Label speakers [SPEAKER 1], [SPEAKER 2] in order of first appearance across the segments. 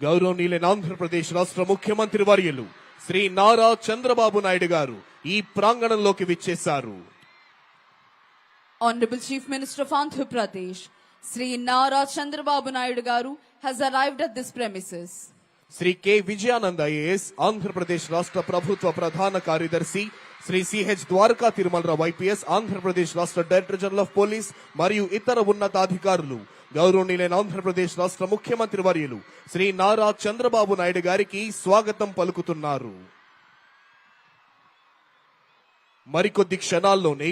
[SPEAKER 1] గౌరవనీయులైన ఆంధ్రప్రదేశ్ రాష్ట్ర ముఖ్యమంత్రి వర్యులు శ్రీ నారా చంద్రబాబు నాయుడు గారు ఈ ప్రాంగణంలోకి విచ్చేశారు
[SPEAKER 2] Honorable Chief Minister of Andhra Pradesh, Sri Nara Chandrababu Naidu Garu, has arrived at this premises.
[SPEAKER 1] Shri K Vijayanand IAS Andhra Pradesh రాష్ట్ర ప్రభుత్వ ప్రధాన కార్యదర్శి శ్రీ సిహెచ్ ద్వారకా తిరుమలరావు ఐపీఎస్ ఆంధ్రప్రదేశ్ రాష్ట్ర డైరెక్టర్ జనరల్ ఆఫ్ పోలీస్ మరియు ఇతర ఉన్నతాధికారులు. గౌరవనీయులైన ఆంధ్రప్రదేశ్ రాష్ట్ర ముఖ్యమంత్రి వర్యులు శ్రీ నారా చంద్రబాబు నాయుడు గారికి స్వాగతం పలుకుతున్నారు. మరికొద్ది క్షణాల్లోనే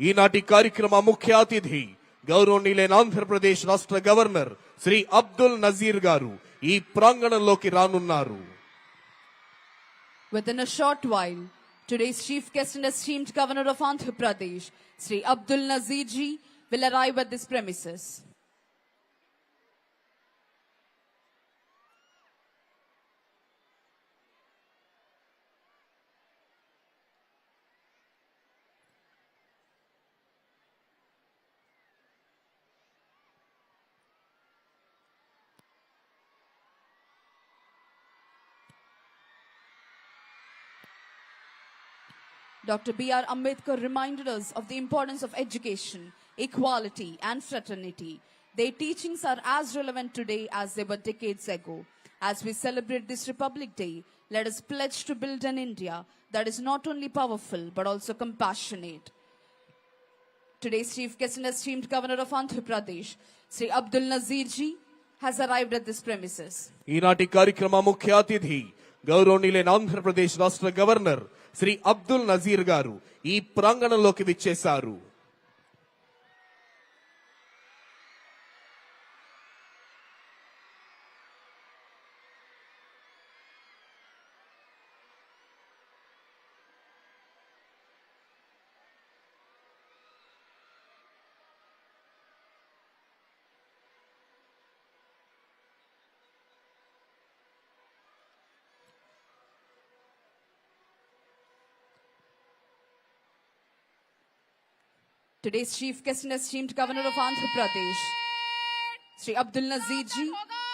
[SPEAKER 1] ఈనాటి కార్యక్రమ ముఖ్య అతిథి గౌరవనీయులైన ఆంధ్రప్రదేశ్ రాష్ట్ర గవర్నర్ శ్రీ అబ్దుల్ నజీర్ గారు ఈ ప్రాంగణంలోకి రానున్నారు.
[SPEAKER 2] Within a short while, today's chief guest and esteemed governor of Andhra Pradesh, Sri Abdul Nazir ji, will arrive at this premises. Dr. B.R. Ambedkar reminded us of the importance of education, equality, and fraternity. Their teachings are as relevant today as they were decades ago. As we celebrate this Republic Day, let us pledge to build an India that is not only powerful but also compassionate. Today's chief guest and esteemed governor of Andhra Pradesh, Sri Abdul Nazir ji, has arrived at this premises.
[SPEAKER 1] ఈనాటి కార్యక్రమ ముఖ్య అతిథి గౌరవనీయులైన ఆంధ్రప్రదేశ్ రాష్ట్ర governor Shri Abdul Nazir గారు ఈ ప్రాంగణంలోకి విచ్చేశారు.
[SPEAKER 2] Today's chief guest and esteemed governor of Andhra Pradesh, Sri Abdul Nazir ji,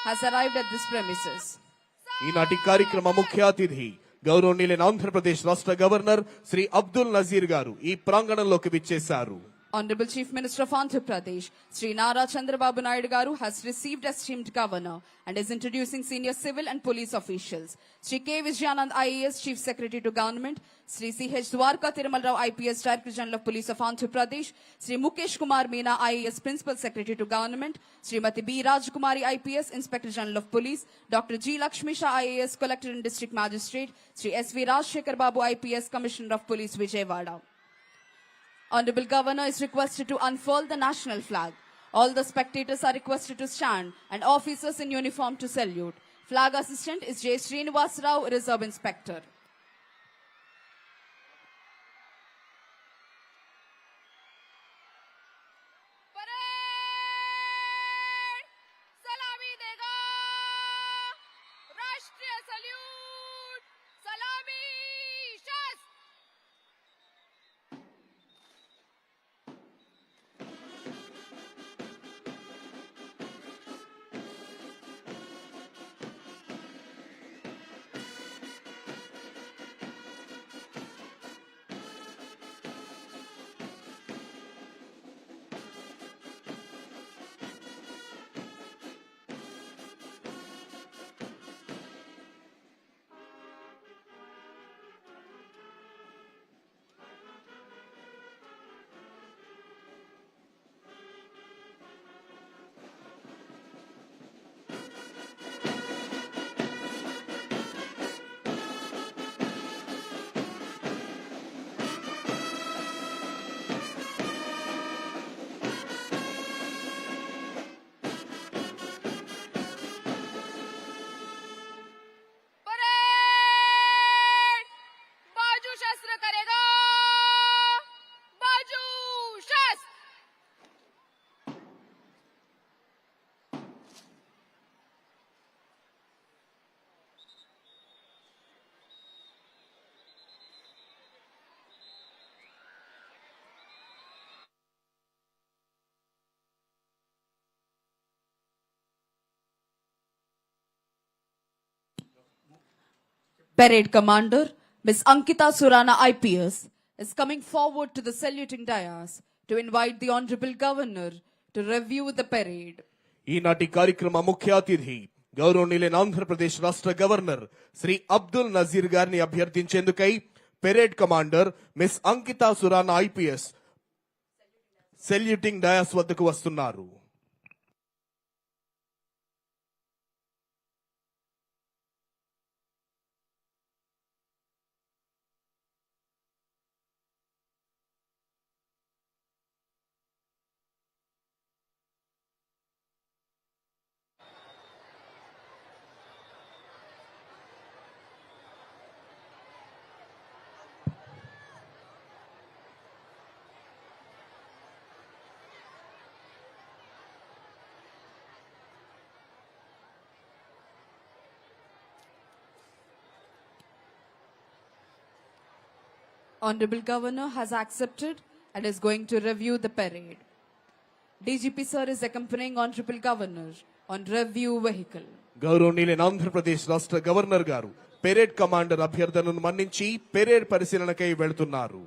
[SPEAKER 2] has arrived at this premises.
[SPEAKER 1] ఈనాటి కార్యక్రమ ముఖ్య అతిథి గౌరవనీయులైన ఆంధ్రప్రదేశ్ రాష్ట్ర గవర్నర్ శ్రీ అబ్దుల్ నజీర్ గారు ఈ ప్రాంగణంలోకి విచ్చేశారు
[SPEAKER 2] Honorable Chief Minister of Andhra Pradesh, Sri Nara Chandrababu Naidu Garu has received esteemed governor and is introducing senior civil and police officials. Sri K. Vijayanand IAS Chief Secretary to Government, Sri C.H. Dwarka Tirumal Rao IPS Director General of Police of Andhra Pradesh, Sri Mukesh Kumar Meena IAS Principal Secretary to Government, Srimati B. Rajkumari IPS Inspector General of Police, Dr. G. Lakshmi Shah IAS Collector and District Magistrate, Sri S.V. Rajshekhar Babu IPS Commissioner of Police Vijayawada. Honorable Governor is requested to unfurl the national flag. All the spectators are requested to stand and officers in uniform to salute. Flag assistant is J. Srinivas Rao, Reserve Inspector. Parade Commander Miss Ankita Surana IPS is coming forward to the saluting dais to invite the Honorable Governor to review the parade.
[SPEAKER 1] ఈనాటి కార్యక్రమ ముఖ్య అతిథి గౌరవనీయులైన ఆంధ్రప్రదేశ్ రాష్ట్ర governor Shri Abdul Nazir గారిని అభ్యర్థించేందుకై parade commander miss Ankita Surana IPS saluting dais వద్దకు వస్తున్నారు
[SPEAKER 2] Honorable Governor has accepted and is going to review the parade. DGP sir is accompanying Honorable Governor on review vehicle.
[SPEAKER 1] గౌరవనీయులైన ఆంధ్రప్రదేశ్ రాష్ట్ర గవర్నర్ గారు పెరేడ్ కమాండర్ అభ్యర్థనను మన్నించి parade పరిశీలనకై వెళుతున్నారు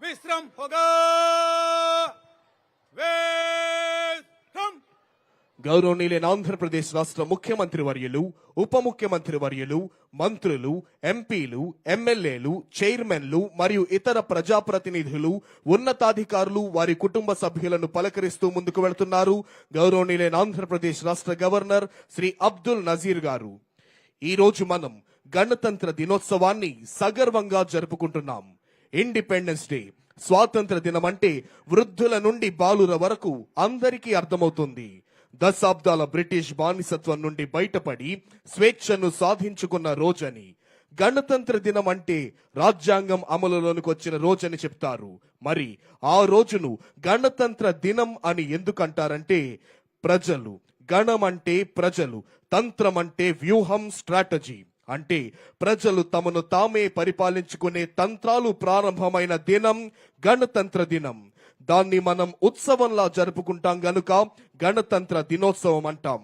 [SPEAKER 3] విశ్రం
[SPEAKER 1] గౌరవనీయులైన ఆంధ్రప్రదేశ్ రాష్ట్ర ముఖ్యమంత్రి వర్యులు ఉప ముఖ్యమంత్రి వర్యులు మంత్రులు ఎంపీలు ఎమ్మెల్యేలు చైర్మన్లు మరియు ఇతర ప్రజాప్రతినిధులు ఉన్నతాధికారులు వారి కుటుంబ సభ్యులను పలకరిస్తూ ముందుకు వెళుతున్నారు. గౌరవనీయులైన ఆంధ్రప్రదేశ్ రాష్ట్ర గవర్నర్ శ్రీ అబ్దుల్ నజీర్ గారు. ఈ రోజు మనం గణతంత్ర దినోత్సవాన్ని సగర్వంగా జరుపుకుంటున్నాం. ఇండిపెండెన్స్ డే స్వాతంత్ర దినం అంటే వృద్ధుల నుండి బాలుర వరకు అందరికీ అర్థమవుతుంది. దశాబ్దాల బ్రిటిష్ బానిసత్వం నుండి బయటపడి స్వేచ్ఛను సాధించుకున్న రోజని. గణతంత్ర దినం అంటే రాజ్యాంగం అమలులోనికి వచ్చిన రోజని చెప్తారు. మరి ఆ రోజును గణతంత్ర దినం అని ఎందుకంటారంటే ప్రజలు. గణం అంటే ప్రజలు తంత్రం అంటే వ్యూహం స్ట్రాటజీ. అంటే ప్రజలు తమను తామే పరిపాలించుకునే తంత్రాలు ప్రారంభమైన దినం గణతంత్ర దినం. దాన్ని మనం ఉత్సవంలా జరుపుకుంటాం గనుక గణతంత్ర దినోత్సవం అంటాం.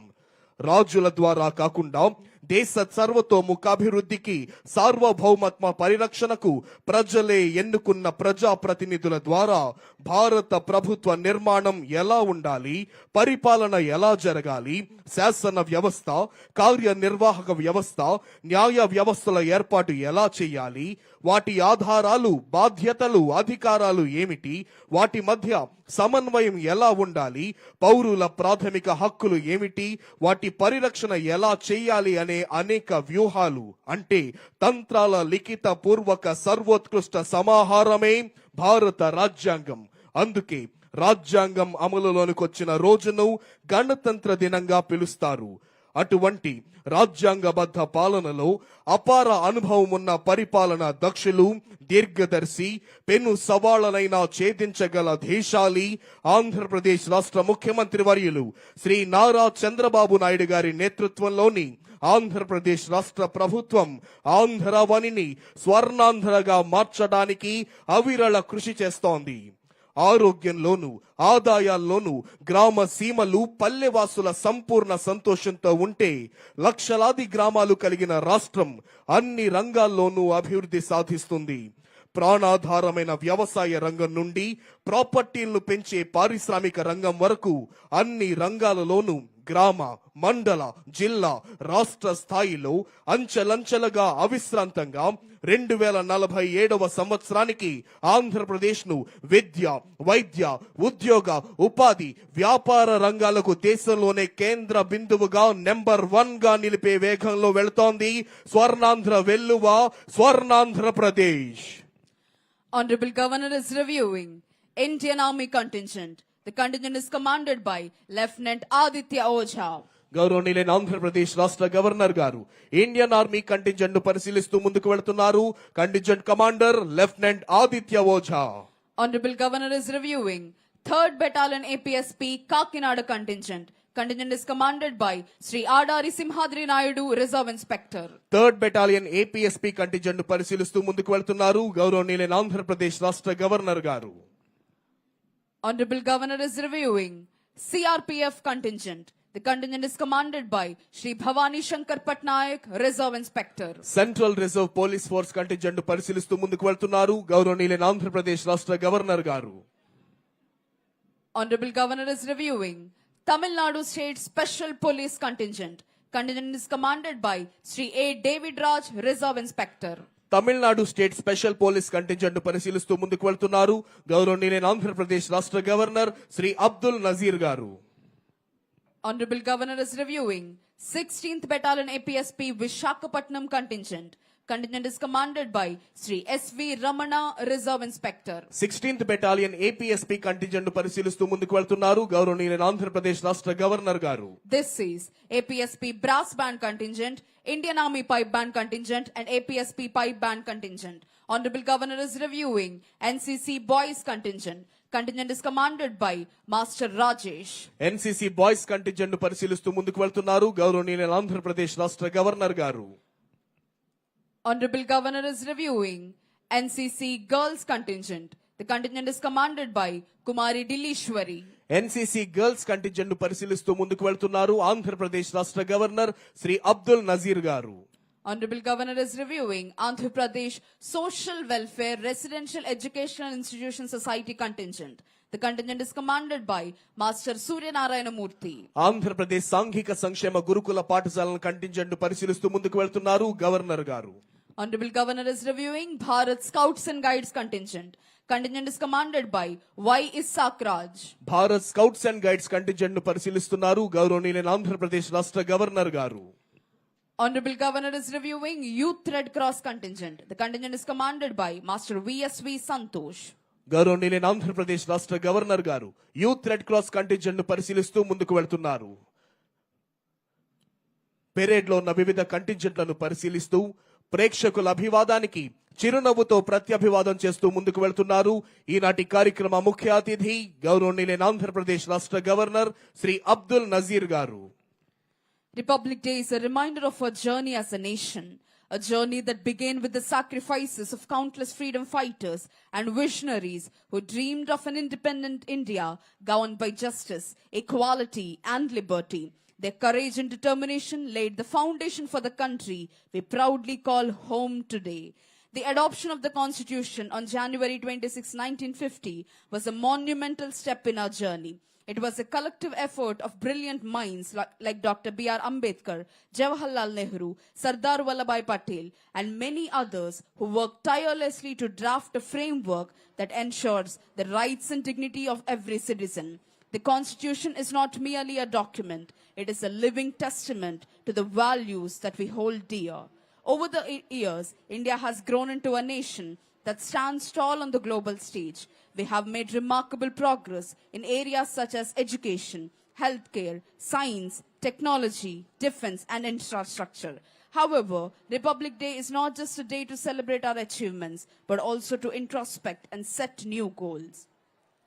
[SPEAKER 1] రాజుల ద్వారా కాకుండా దేశ సర్వతోముఖాభివృద్ధికి సార్వభౌమత్వ పరిరక్షణకు ప్రజలే ఎన్నుకున్న ప్రజాప్రతినిధుల ద్వారా భారత ప్రభుత్వ నిర్మాణం ఎలా ఉండాలి పరిపాలన ఎలా జరగాలి శాసన వ్యవస్థ కార్యనిర్వాహక వ్యవస్థ న్యాయ వ్యవస్థల ఏర్పాటు ఎలా చేయాలి వాటి ఆధారాలు బాధ్యతలు అధికారాలు ఏమిటి? వాటి మధ్య సమన్వయం ఎలా ఉండాలి? పౌరుల ప్రాథమిక హక్కులు ఏమిటి? వాటి పరిరక్షణ ఎలా చేయాలి అనే అనేక వ్యూహాలు. అంటే తంత్రాల లిఖిత పూర్వక సర్వోత్కృష్ట సమాహారమే భారత రాజ్యాంగం. అందుకే రాజ్యాంగం అమలులోనికి వచ్చిన రోజును గణతంత్ర దినంగా పిలుస్తారు. అటువంటి రాజ్యాంగబద్ధ పాలనలో అపార అనుభవం ఉన్న పరిపాలన దక్షులు దీర్ఘదర్శి పెను సవాళ్ళనైనా ఛేదించగల దేశాలి ఆంధ్రప్రదేశ్ రాష్ట్ర ముఖ్యమంత్రి వర్యులు శ్రీ నారా చంద్రబాబు నాయుడు గారి నేతృత్వంలోని ఆంధ్రప్రదేశ్ రాష్ట్ర ప్రభుత్వం ఆంధ్రవనిని స్వర్ణాంధ్రగా మార్చడానికి అవిరళ కృషి చేస్తోంది. ఆరోగ్యంలోను ఆదాయాల్లోనూ గ్రామ సీమలు పల్లెవాసుల సంపూర్ణ సంతోషంతో ఉంటే లక్షలాది గ్రామాలు కలిగిన రాష్ట్రం అన్ని రంగాల్లోనూ అభివృద్ధి సాధిస్తుంది. ప్రాణాధారమైన వ్యవసాయ రంగం నుండి ప్రాపర్టీలను పెంచే పారిశ్రామిక రంగం వరకు అన్ని రంగాలలోనూ గ్రామ మండల జిల్లా రాష్ట్ర స్థాయిలో అంచెలంచెలుగా అవిశ్రాంతంగా రెండు వేల నలభై ఏడవ సంవత్సరానికి ఆంధ్రప్రదేశ్ను విద్య వైద్య ఉద్యోగ ఉపాధి వ్యాపార రంగాలకు దేశంలోనే కేంద్ర బిందువుగా నెంబర్ వన్గా నిలిపే వేగంలో వెళుతోంది స్వర్ణాంధ్ర వెల్లువ Swarnandhra Pradesh
[SPEAKER 2] Honorable Governor is reviewing Indian Army contingent. The contingent is commanded by Lieutenant Aditya Ojha.
[SPEAKER 1] గౌరవనీయులైన ఆంధ్రప్రదేశ్ రాష్ట్ర గవర్నర్ గారు ఇండియన్ ఆర్మీ కంటింజెంట్ను పరిశీలిస్తూ ముందుకు వెళుతున్నారు contingent commander lieutenant Aditya Ojha
[SPEAKER 2] Honorable Governor is reviewing 3rd Battalion APSP Kakinada contingent. Contingent is commanded by Sri Adari Simhadri Naidu, Reserve Inspector.
[SPEAKER 1] Third battalion APSP కంటింజెంట్ను పరిశీలిస్తూ ముందుకు వెళ్తున్నారు గౌరవనీయులైన ఆంధ్రప్రదేశ్ రాష్ట్ర గవర్నర్ గారు
[SPEAKER 2] Honorable Governor is reviewing CRPF contingent. The contingent is commanded by Sri Bhavani Shankar Patnaik, Reserve Inspector.
[SPEAKER 1] Central reserve police force contingent పరిశీలిస్తూ ముందుకు వెళ్తున్నారు గౌరవనీయులైన ఆంధ్రప్రదేశ్ రాష్ట్ర గవర్నర్ గారు
[SPEAKER 2] Honorable Governor is reviewing Tamil Nadu State Special Police Contingent. Contingent is commanded by Sri A. David Raj, Reserve Inspector.
[SPEAKER 1] Tamil Nadu state special police contingent పరిశీలిస్తూ ముందుకు వెళ్తున్నారు గౌరవనీయులైన ఆంధ్రప్రదేశ్ రాష్ట్ర గవర్నర్ శ్రీ అబ్దుల్ నజీర్ గారు
[SPEAKER 2] Honorable Governor is reviewing 16th Battalion APSP Vishakhapatnam Contingent. Contingent is commanded by Sri S.V. Ramana, Reserve Inspector.
[SPEAKER 1] Sixteenth battalion APSP contingent పరిశీలిస్తూ ముందుకు వెళ్తున్నారు గౌరవనీయులైన ఆంధ్రప్రదేశ్ రాష్ట్ర గవర్నర్ గారు
[SPEAKER 2] This is APSP Brass Band Contingent, Indian Army Pipe Band Contingent, and APSP Pipe Band Contingent. Honorable Governor is reviewing NCC Boys Contingent. Contingent is commanded by Master Rajesh.
[SPEAKER 1] NCC boys contingent పరిశీలిస్తూ ముందుకు వెళ్తున్నారు గౌరవనీయులైన ఆంధ్రప్రదేశ్ రాష్ట్ర governor గారు
[SPEAKER 2] Honorable Governor is reviewing NCC Girls Contingent. The contingent is commanded by Kumari Dilishwari.
[SPEAKER 1] NCC girls contingent పరిశీలిస్తూ ముందుకు వెళ్తున్నారు ఆంధ్రప్రదేశ్ రాష్ట్ర గవర్నర్ శ్రీ అబ్దుల్ నజీర్ గారు
[SPEAKER 2] Honorable Governor is reviewing Andhra Pradesh Social Welfare Residential Educational Institution Society Contingent. The contingent is commanded by Master Surya Narayana Murthy.
[SPEAKER 1] Andhra Pradesh సాంఘిక సంక్షేమ గురుకుల పాఠశాలల contingent పరిశీలిస్తూ ముందుకు వెళ్తున్నారు గవర్నర్ గారు
[SPEAKER 2] Honorable Governor is reviewing Bharat Scouts and Guides Contingent. Contingent is commanded by Y. Isak Raj.
[SPEAKER 1] Bharat scouts and guides contingent పరిశీలిస్తున్నారు గౌరవనీయులైన ఆంధ్రప్రదేశ్ రాష్ట్ర గవర్నర్ గారు
[SPEAKER 2] Honorable Governor is reviewing Youth Red Cross Contingent. The contingent is commanded by Master V.S.V. Santosh.
[SPEAKER 1] గౌరవనీయులైన ఆంధ్రప్రదేశ్ రాష్ట్ర governor గారు youth red cross contingent పరిశీలిస్తూ ముందుకు వెళ్తున్నారు పెరేడ్లో ఉన్న వివిధ కంటింజెంట్లను పరిశీలిస్తూ ప్రేక్షకుల అభివాదానికి చిరునవ్వుతో ప్రత్యభివాదం చేస్తూ ముందుకు వెళ్తున్నారు ఈనాటి కార్యక్రమ ముఖ్య అతిథి గౌరవనీయులైన ఆంధ్రప్రదేశ్ రాష్ట్ర గవర్నర్ శ్రీ అబ్దుల్ నజీర్ గారు
[SPEAKER 2] Republic Day is a reminder of our journey as a nation, a journey that began with the sacrifices of countless freedom fighters and visionaries who dreamed of an independent India governed by justice, equality, and liberty. Their courage and determination laid the foundation for the country we proudly call home today. The adoption of the Constitution on January 26, 1950 was a monumental step in our journey. It was a collective effort of brilliant minds like, like Dr. B.R. Ambedkar, Jawaharlal Nehru, Sardar Vallabhai Patel, and many others who worked tirelessly to draft a framework that ensures the rights and dignity of every citizen. The Constitution is not merely a document, it is a living testament to the values that we hold dear. Over the years, India has grown into a nation that stands tall on the global stage. We have made remarkable progress in areas such as education, healthcare, science, technology, defense, and infrastructure. However, Republic Day is not just a day to celebrate our achievements, but also to introspect and set new goals.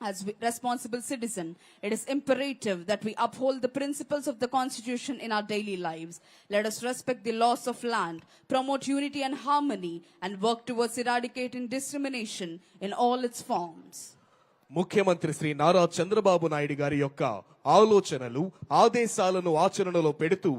[SPEAKER 2] As responsible citizen, it is imperative that we uphold the principles of the Constitution in our daily lives. Let us respect the laws of land, promote unity and harmony, and work towards eradicating discrimination in all its forms.
[SPEAKER 1] ముఖ్యమంత్రి శ్రీ నారా చంద్రబాబు నాయుడు గారి యొక్క ఆలోచనలు ఆదేశాలను ఆచరణలో పెడుతూ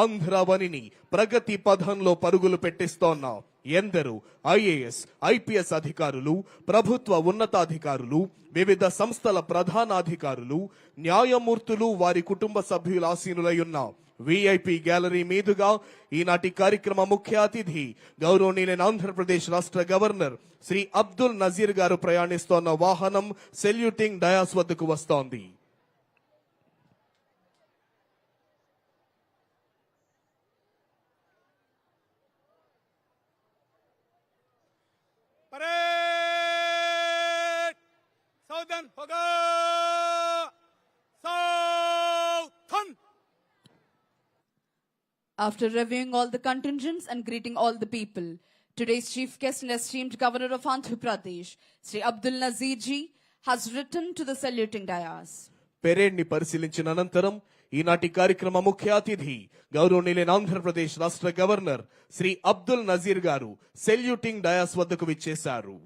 [SPEAKER 1] ఆంధ్రవనిని ప్రగతి పథంలో పరుగులు పెట్టిస్తోన్నాం ఎందరో ఐఏఎస్ ఐపీఎస్ అధికారులు ప్రభుత్వ ఉన్నతాధికారులు వివిధ సంస్థల ప్రధానాధికారులు న్యాయమూర్తులు వారి కుటుంబ సభ్యుల ఆసీనులై ఉన్న విఐపి గ్యాలరీ మీదుగా ఈనాటి కార్యక్రమ ముఖ్య అతిథి గౌరవనీయులైన ఆంధ్రప్రదేశ్ రాష్ట్ర గవర్నర్ శ్రీ అబ్దుల్ నజీర్ గారు ప్రయాణిస్తోన్న వాహనం సెల్యూటింగ్ డయాస్ వద్దకు వస్తోంది.
[SPEAKER 3] southern Hoga! Southern!
[SPEAKER 2] After reviewing all the contingents and greeting all the people, today's chief guest and esteemed governor of Andhra Pradesh, Sri Abdul Nazirji, has written to the saluting dais.
[SPEAKER 1] పెరేడ్ని పరిశీలించిన అనంతరం ఈనాటి కార్యక్రమ ముఖ్య అతిథి గౌరవనీయులైన ఆంధ్రప్రదేశ్ రాష్ట్ర governor Shri Abdul Nazir గారు saluting dais వద్దకు విచ్చేశారు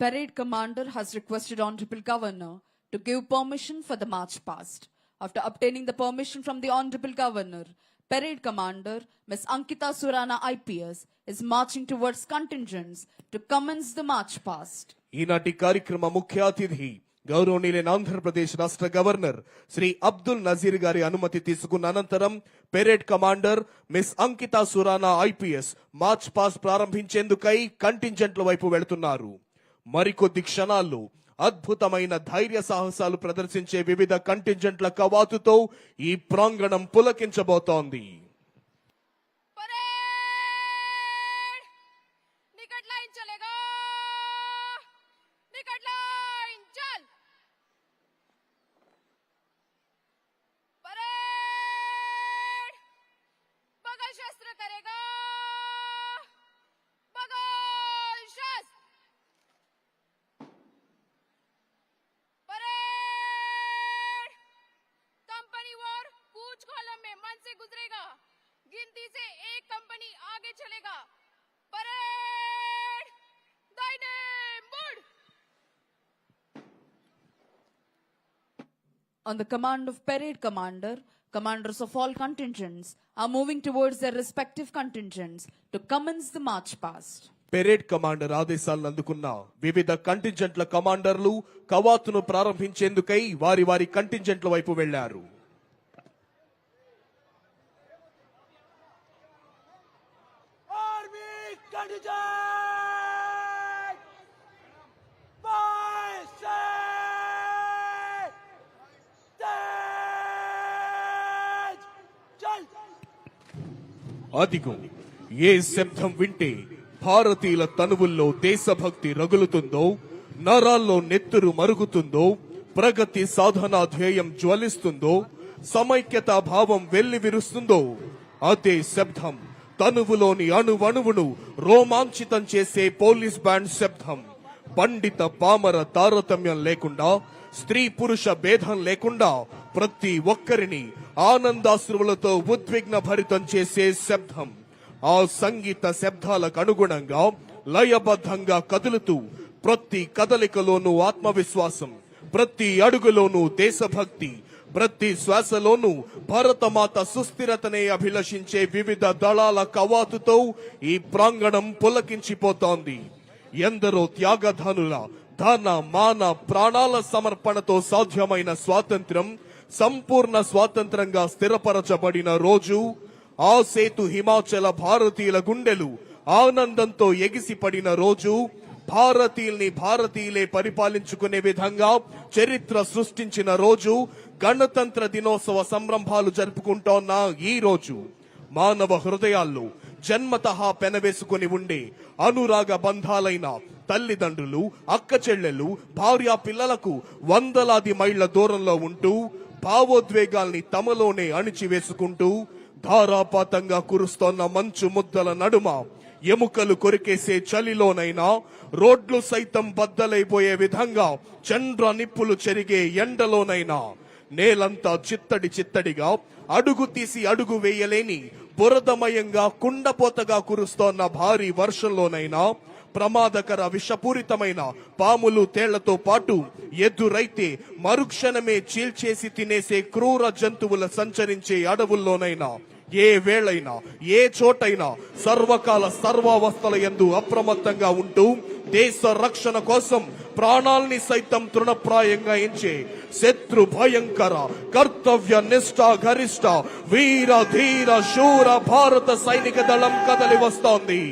[SPEAKER 2] Parade commander has requested Honorable Governor to give permission for the march past. After obtaining the permission from the Honorable Governor, Parade commander Ms. Ankita Surana IPS is marching towards contingents to commence the march past.
[SPEAKER 1] ఈనాటి కార్యక్రమ ముఖ్య అతిథి గౌరవనీయులైన ఆంధ్రప్రదేశ్ రాష్ట్ర governor Shri Abdul Nazir గారి అనుమతి తీసుకున్న అనంతరం parade commander miss Ankita Surana IPS march past ప్రారంభించేందుకై కంటింజెంట్ల వైపు వెళుతున్నారు మరికొద్ది క్షణాల్లో అద్భుతమైన ధైర్య సాహసాలు ప్రదర్శించే వివిధ కంటింజెంట్ల కవాతుతో ఈ ప్రాంగణం పులకించబోతోంది.
[SPEAKER 4] నికట్లా
[SPEAKER 2] On the command of parade commander, commanders of all contingents are moving towards their respective contingents to commence the march past.
[SPEAKER 1] Parade commander ఆదేశాలను అందుకున్న వివిధ కంటింజెంట్ల కమాండర్లు కవాతును ప్రారంభించేందుకై వారి వారి కంటింజెంట్ల వైపు వెళ్ళారు
[SPEAKER 3] Army contingent! By say! Stage! Chal!
[SPEAKER 1] అదిగో ఏ శబ్దం వింటే భారతీయుల తనువుల్లో దేశభక్తి రగులుతుందో నరాల్లో నెత్తురు మరుగుతుందో ప్రగతి సాధనా ధ్యేయం జ్వలిస్తుందో సమైక్యతా భావం వెల్లి విరుస్తుందో అదే శబ్దం తనువులోని అణువణువును రోమాంచితం చేసే పోలీస్ బ్యాండ్ శబ్దం. పండిత పామర తారతమ్యం లేకుండా స్త్రీ పురుష భేదం లేకుండా ప్రతి ఒక్కరిని ఆనందాశ్రువులతో ఉద్విగ్న భరితం చేసే శబ్దం. ఆ సంగీత శబ్దాలకు అనుగుణంగా లయబద్ధంగా కదులుతూ ప్రతి కదలికలోనూ ఆత్మవిశ్వాసం ప్రతి అడుగులోనూ దేశభక్తి ప్రతి శ్వాసలోనూ భరతమాత సుస్థిరతనే అభిలషించే వివిధ దళాల కవాతుతో ఈ ప్రాంగణం పులకించిపోతోంది. ఎందరో త్యాగధనుల ధన మాన ప్రాణాల సమర్పణతో సాధ్యమైన స్వాతంత్రం సంపూర్ణ స్వాతంత్రంగా స్థిరపరచబడిన రోజు ఆ సేతు హిమాచల భారతీయుల గుండెలు ఆనందంతో ఎగిసిపడిన రోజు భారతీయుల్ని భారతీయులే పరిపాలించుకునే విధంగా చరిత్ర సృష్టించిన రోజు గణతంత్ర దినోత్సవ సంరంభాలు జరుపుకుంటోన్న ఈ రోజు. మానవ హృదయాల్లో జన్మతహా పెనవేసుకుని ఉండే అనురాగ బంధాలైన తల్లిదండ్రులు అక్క చెల్లెలు భార్యా పిల్లలకు వందలాది మైళ్ళ దూరంలో ఉంటూ భావోద్వేగాల్ని తమలోనే అణిచివేసుకుంటూ ధారాపాతంగా కురుస్తోన్న మంచు ముద్దల నడుమ ఎముకలు కొరికేసే చలిలోనైనా రోడ్లు సైతం బద్దలైపోయే విధంగా చంద్ర నిప్పులు చెరిగే ఎండలోనైనా నేలంతా చిత్తడి చిత్తడిగా అడుగు తీసి అడుగు వేయలేని బురదమయంగా కుండపోతగా కురుస్తోన్న భారీ వర్షంలోనైనా ప్రమాదకర విషపూరితమైన పాములు తేళ్ళతో పాటు ఎదురైతే మరుక్షణమే చీల్చేసి తినేసే క్రూర జంతువుల సంచరించే అడవుల్లోనైనా ఏ వేళైనా ఏ చోటైనా సర్వకాల సర్వావస్థల ఎందు అప్రమత్తంగా ఉంటూ దేశ రక్షణ కోసం ప్రాణాల్ని సైతం తృణప్రాయంగా ఎంచే శత్రు భయంకర కర్తవ్య నిష్ఠ గరిష్ట వీర ధీర శూర భారత సైనిక దళం కదలి వస్తోంది.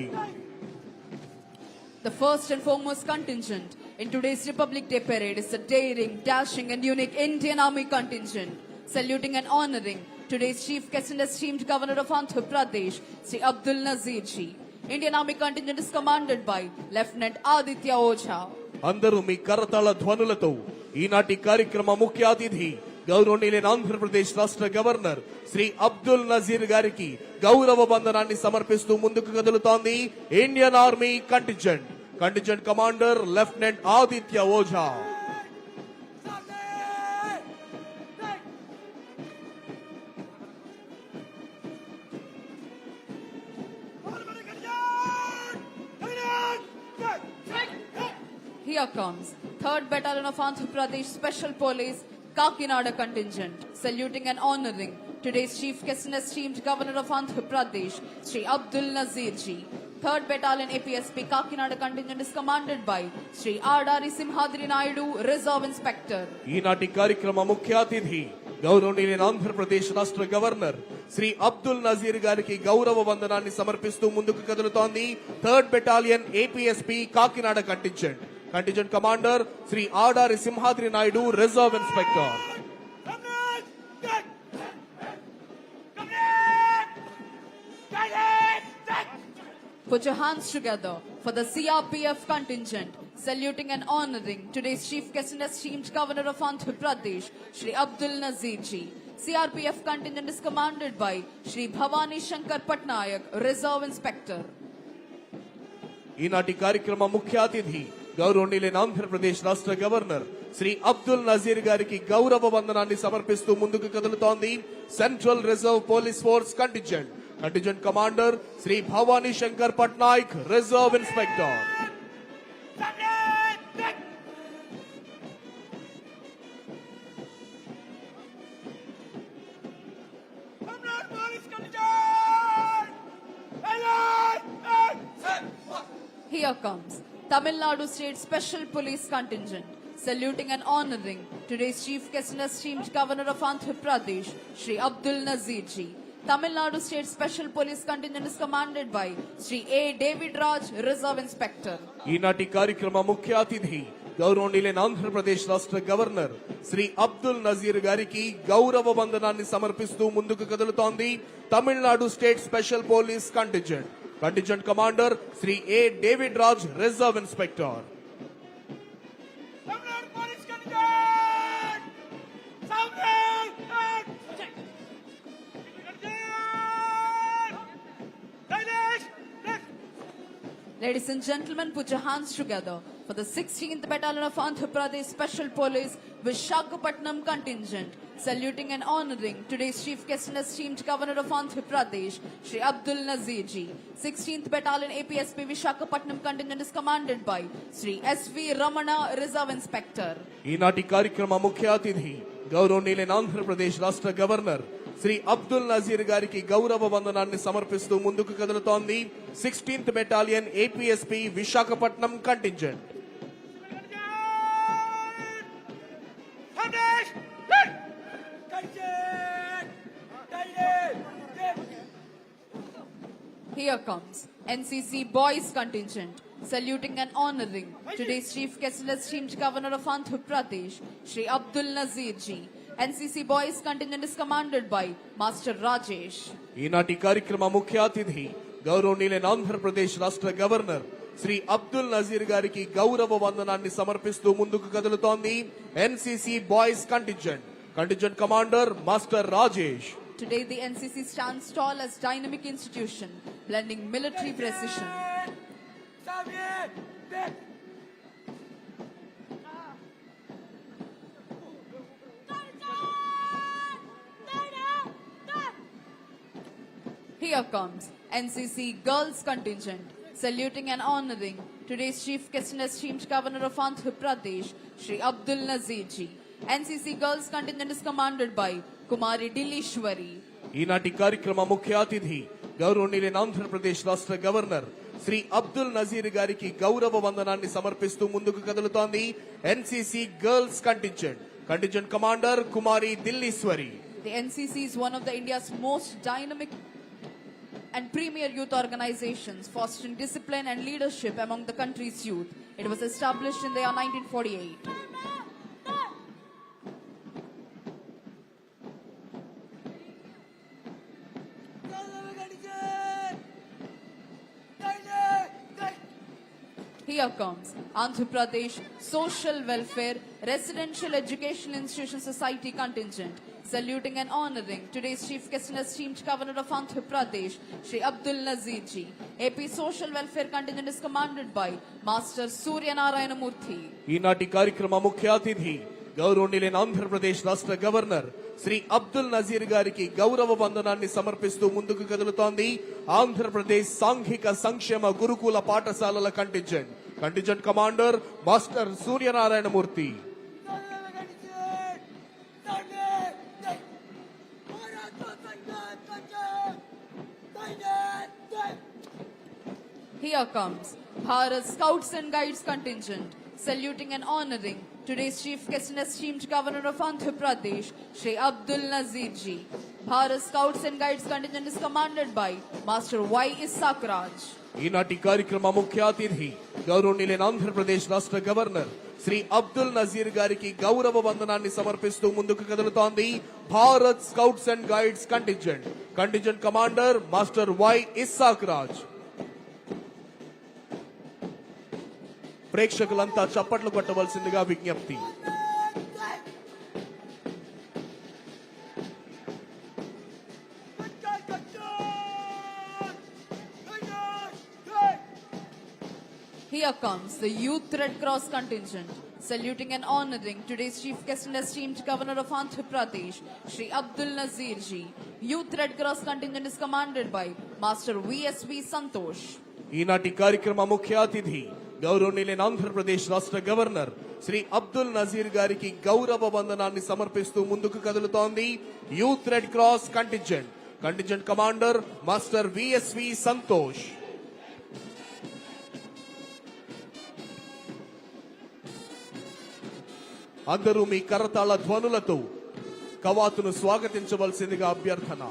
[SPEAKER 2] The first and foremost contingent in today's Republic Day parade is the daring, dashing, and unique Indian Army contingent, saluting and honoring today's chief guest and esteemed governor of Andhra Pradesh, Sri Abdul Nazir ji. Indian Army contingent is commanded by Lieutenant Aditya Ocha.
[SPEAKER 1] అందరూ మీ కరతాళ ధ్వనులతో ఈనాటి కార్యక్రమ ముఖ్య అతిథి గౌరవనీయులైన ఆంధ్రప్రదేశ్ రాష్ట్ర governor Shri Abdul Nazir గారికి గౌరవ బంధనాన్ని సమర్పిస్తూ ముందుకు కదులుతోంది Indian army contingent Contingent Commander Lieutenant Aditya Oja.
[SPEAKER 2] Here comes 3rd Battalion of Andhra Pradesh Special Police Kakinada contingent, saluting and honoring today's Chief Guest and esteemed Governor of Andhra Pradesh, Sri Abdul Nazir Ji. Third battalion APSP Kakinada contingent is commanded by Shri Adari Simhadri Naidu reserve inspector
[SPEAKER 1] ఈనాటి కార్యక్రమ ముఖ్య అతిథి గౌరవనీయులైన ఆంధ్రప్రదేశ్ రాష్ట్ర governor Shri Abdul Nazir గారికి గౌరవ వందనాన్ని సమర్పిస్తూ ముందుకు కదులుతోంది third battalion APSP Kakinada contingent contingent commander Shri
[SPEAKER 3] Adari Simhadri Naidu reserve inspector
[SPEAKER 2] Put your hands together for the CRPF contingent, saluting and honoring today's chief guest and esteemed Governor of Andhra Pradesh, Shri Abdul Nazir ji. CRPF contingent is commanded by Shri Bhavani Shankar Patnaik, Reserve Inspector.
[SPEAKER 1] ఈనాటి కార్యక్రమ ముఖ్య అతిథి గౌరవనీయులైన ఆంధ్రప్రదేశ్ రాష్ట్ర governor Shri Abdul Nazir గారికి గౌరవ వందనాన్ని సమర్పిస్తూ ముందుకు కదులుతోంది central reserve police force contingent
[SPEAKER 3] Contingent Commander Sri Bhavani Shankar Patnaik, Reserve Inspector.
[SPEAKER 2] Here comes Tamil Nadu State Special Police Contingent saluting and honoring today's Chief Guest and esteemed Governor of Andhra Pradesh, Sri Abdul Nazir Ji. Tamil state State Special Police Contingent is commanded by Shri A. David Raj, Reserve Inspector.
[SPEAKER 1] ఈనాటి కార్యక్రమ ముఖ్య అతిథి గౌరవనీయులైన ఆంధ్రప్రదేశ్ రాష్ట్ర governor Shri Abdul Nazir గారికి గౌరవ వందనాన్ని సమర్పిస్తూ ముందుకు కదులుతోంది Tamil Nadu state special police contingent contingent commander
[SPEAKER 3] Shri A David Raj reserve inspector Ladies
[SPEAKER 2] and gentlemen, put your hands together for the 16th Battalion of Andhra Pradesh Special Police Vishakhapatnam contingent, saluting and honoring today's chief guest and esteemed Governor of Andhra Pradesh, Shri Abdul Nazir ji. 16th Battalion APSP Vishakhapatnam contingent is commanded by Shri S.V. Ramana, Reserve Inspector.
[SPEAKER 1] ఈనాటి కార్యక్రమ ముఖ్య అతిథి గౌరవనీయులైన ఆంధ్రప్రదేశ్ రాష్ట్ర governor Shri Abdul Nazir గారికి గౌరవ వందనాన్ని సమర్పిస్తూ ముందుకు కదులుతోంది sixteenth battalion APSP Visakhapatnam
[SPEAKER 3] contingent
[SPEAKER 2] Here comes NCC Boys contingent, saluting and honoring today's chief guest and esteemed Governor of Andhra Pradesh, Shri Abdul Nazir ji. NCC Boys contingent is commanded by Master Rajesh.
[SPEAKER 1] ఈనాటి కార్యక్రమ ముఖ్య అతిథి గౌరవనీయులైన ఆంధ్రప్రదేశ్ రాష్ట్ర governor Shri Abdul Nazir గారికి గౌరవ వందనాన్ని సమర్పిస్తూ ముందుకు కదులుతోంది NCC boys contingent contingent commander master Rajesh
[SPEAKER 2] Today the NCC stands tall as dynamic institution, blending military precision.
[SPEAKER 3] Left!
[SPEAKER 2] Here comes NCC Girls contingent, saluting and honoring today's chief guest and esteemed Governor of Andhra Pradesh, Shri Abdul Nazir ji. NCC Girls contingent is commanded by Kumari Dilishwari.
[SPEAKER 1] ఈనాటి కార్యక్రమ ముఖ్య అతిథి గౌరవనీయులైన ఆంధ్రప్రదేశ్ రాష్ట్ర governor Shri Abdul Nazir గారికి గౌరవ వందనాన్ని సమర్పిస్తూ ముందుకు కదులుతోంది NCC girls contingent contingent commander Kumari Dilishwari
[SPEAKER 2] The NCC is one of the India's most dynamic and premier youth organizations, fostering discipline and leadership among the country's youth. It was established in the year 1948.
[SPEAKER 3] Contingent! Ladies! Left!
[SPEAKER 2] Here comes Andhra Pradesh Social Welfare Residential Education Institution Society contingent, saluting and honoring today's chief guest and esteemed Governor of Andhra Pradesh, Shri Abdul Nazir ji. AP Social Welfare contingent is commanded by Master Surya Narayana Murthy.
[SPEAKER 1] ఈనాటి కార్యక్రమ ముఖ్య అతిథి గౌరవనీయులైన ఆంధ్రప్రదేశ్ రాష్ట్ర governor Shri Abdul Nazir గారికి గౌరవ వందనాన్ని సమర్పిస్తూ ముందుకు కదులుతోంది ఆంధ్రప్రదేశ్ సాంఘిక సంక్షేమ గురుకుల పాఠశాలల contingent contingent commander master Suryanarayana Murthy
[SPEAKER 2] Here comes Bharat Scouts and Guides contingent, saluting and honoring today's chief guest and esteemed governor of Andhra Pradesh, Shri Abdul Nazir ji. Bharat Scouts and Guides contingent is commanded by Master Y. Isakraj.
[SPEAKER 1] ఈనాటి కార్యక్రమ ముఖ్య అతిథి గౌరవనీయులైన ఆంధ్రప్రదేశ్ రాష్ట్ర governor Shri Abdul Nazir గారికి గౌరవ వందనాన్ని సమర్పిస్తూ ముందుకు కదులుతోంది Bharat scouts and guides contingent contingent commander master Y Isaac Raj ప్రేక్షకులంతా చప్పట్లు కొట్టవలసిందిగా విజ్ఞప్తి
[SPEAKER 2] Here comes the Youth Red Cross contingent, saluting and honoring today's chief guest and esteemed governor of Andhra Pradesh, Shri Abdul Nazir ji. Youth Red Cross contingent is commanded by Master VSV Santosh.
[SPEAKER 1] ఈనాటి కార్యక్రమ ముఖ్య అతిథి గౌరవనీయులైన ఆంధ్రప్రదేశ్ రాష్ట్ర governor Shri Abdul Nazir గారికి గౌరవ వందనాన్ని సమర్పిస్తూ ముందుకు కదులుతోంది youth red cross contingent. Contingent commander master VSV Santosh. అందరూ మీ కరతాళ ధ్వనులతో కవాతును స్వాగతించవలసిందిగా అభ్యర్థన.